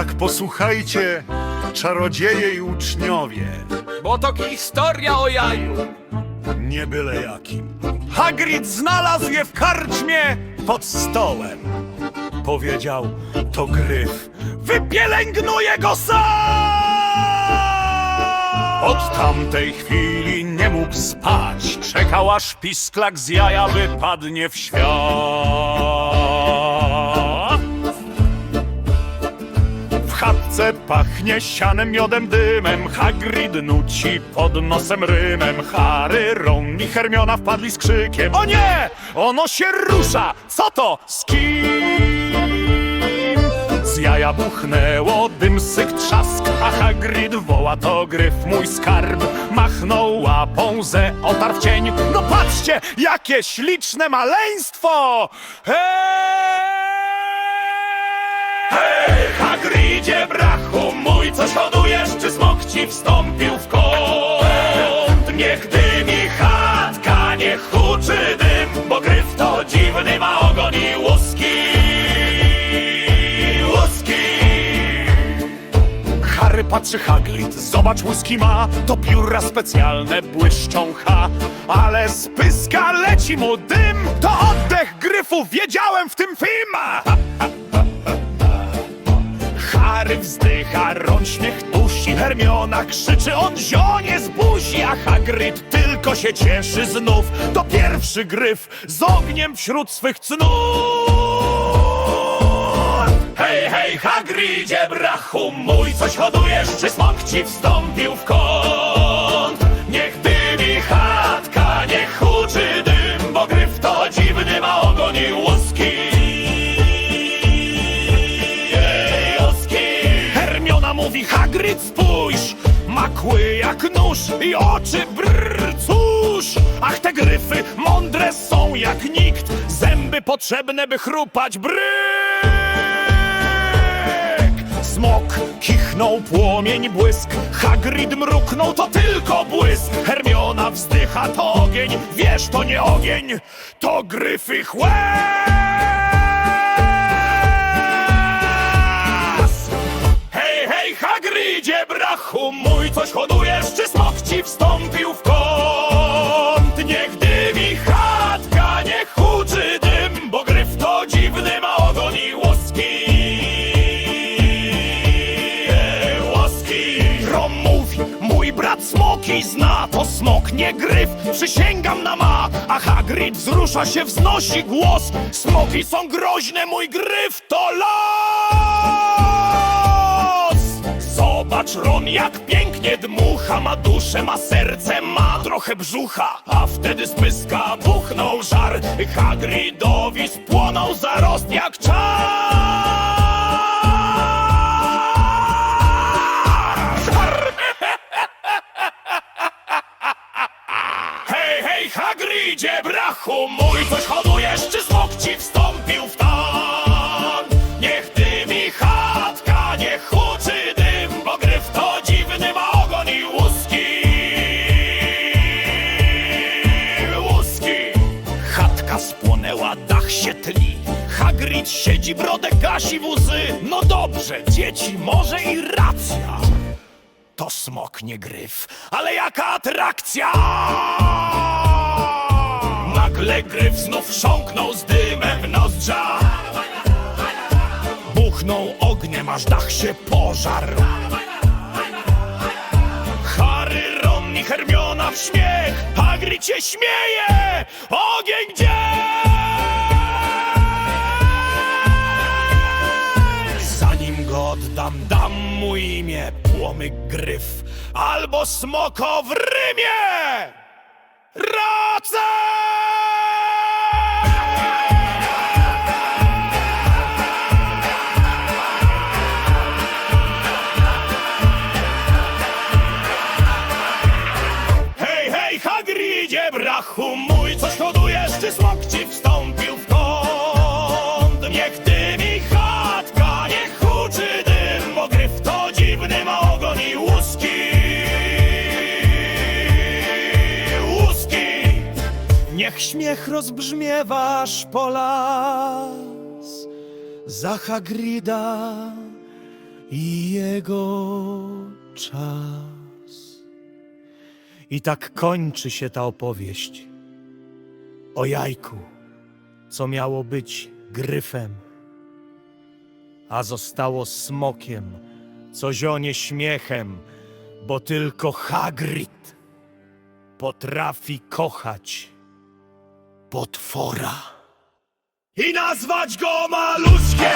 Tak posłuchajcie, czarodzieje i uczniowie, Bo to historia o jaju. nie byle jakim. Hagrid znalazł je w karczmie pod stołem. Powiedział, to gryf. Wypielęgnuje go sam! Od tamtej chwili nie mógł spać. Czekał aż pisklak z jaja wypadnie w świat. Pachnie sianem, miodem, dymem Hagrid nuci pod nosem rymem Harry, Ron i Hermiona wpadli z krzykiem O nie! Ono się rusza! Co to? Z kim? Z jaja buchnęło dym, syk, trzask A Hagrid woła to gryf mój skarb Machnął łapą, ze otarł cień No patrzcie, jakie śliczne maleństwo! Hej! Hej, Hagridzie, brachu mój, coś hodujesz, czy smok ci wstąpił w kąt? Niech dymi chatka, niech huczy dym, bo gryf to dziwny ma ogon i łuski. Łuski. Harry patrzy Hagrid, zobacz łuski ma, to pióra specjalne błyszczą ha, ale z pyska leci mu dym, to oddech gryfu, wiedziałem w tym film! Harry wzdycha, Ron śmiech dusi, Hermiona krzyczy, on zionie z buzi, a Hagrid tylko się cieszy znów. To pierwszy gryf z ogniem wśród swych cnót. Hej, hej, Hagridzie, brachu mój, coś hodujesz, czy smok ci wstąpił w kąt? Nóż i oczy brrr, cóż! Ach, te gryfy mądre są jak nikt, zęby potrzebne by chrupać bryk! Smok kichnął płomień błysk. Hagrid mruknął to tylko błysk. Hermiona wzdycha to ogień. Wiesz to nie ogień To gryfy hej Hagridzie brachu mój Coś hodujesz czy ci wstąpił w kąt. Niech dymi chatka Niech huczy dym Bo gryf to dziwny ma ogon i łuski Ej, łuski Rom mówi Mój brat smoki zna To smok nie gryf. Przysięgam na ma A Hagrid wzrusza się Wznosi głos. Smoki są groźne Mój gryf to los Zobacz Ron jak pięknie dmucha Ma duszę, ma serce, ma trochę brzucha A wtedy z pyska buchnął żar Hagridowi spłonął zarost jak czar Hej, hej Hagridzie, brachu mój Coś hodujesz, czy smok ci wstąpił w ton? Niech Siedzi, brodę gasi w łzy No dobrze, dzieci, może i racja to smok, nie gryf, ale jaka atrakcja! Nagle gryf znów chrząknął z dymem nozdrza. Buchnął ogniem, aż dach się pożarł. Harry, Ron i Hermiona w śmiech, Hagrid się śmieje! Ogień gdzie? Dam mu imię Płomyk Gryf albo Smoko w Rymie! Hej, Hagridzie, brachu mój, coś hodujesz, czy smok ci wstąpił śmiech rozbrzmiewasz po las za Hagrida i jego czas. I tak kończy się ta opowieść o jajku, co miało być gryfem, a zostało smokiem, co zionie śmiechem, bo tylko Hagrid potrafi kochać potwora i nazwać go maluszkiem.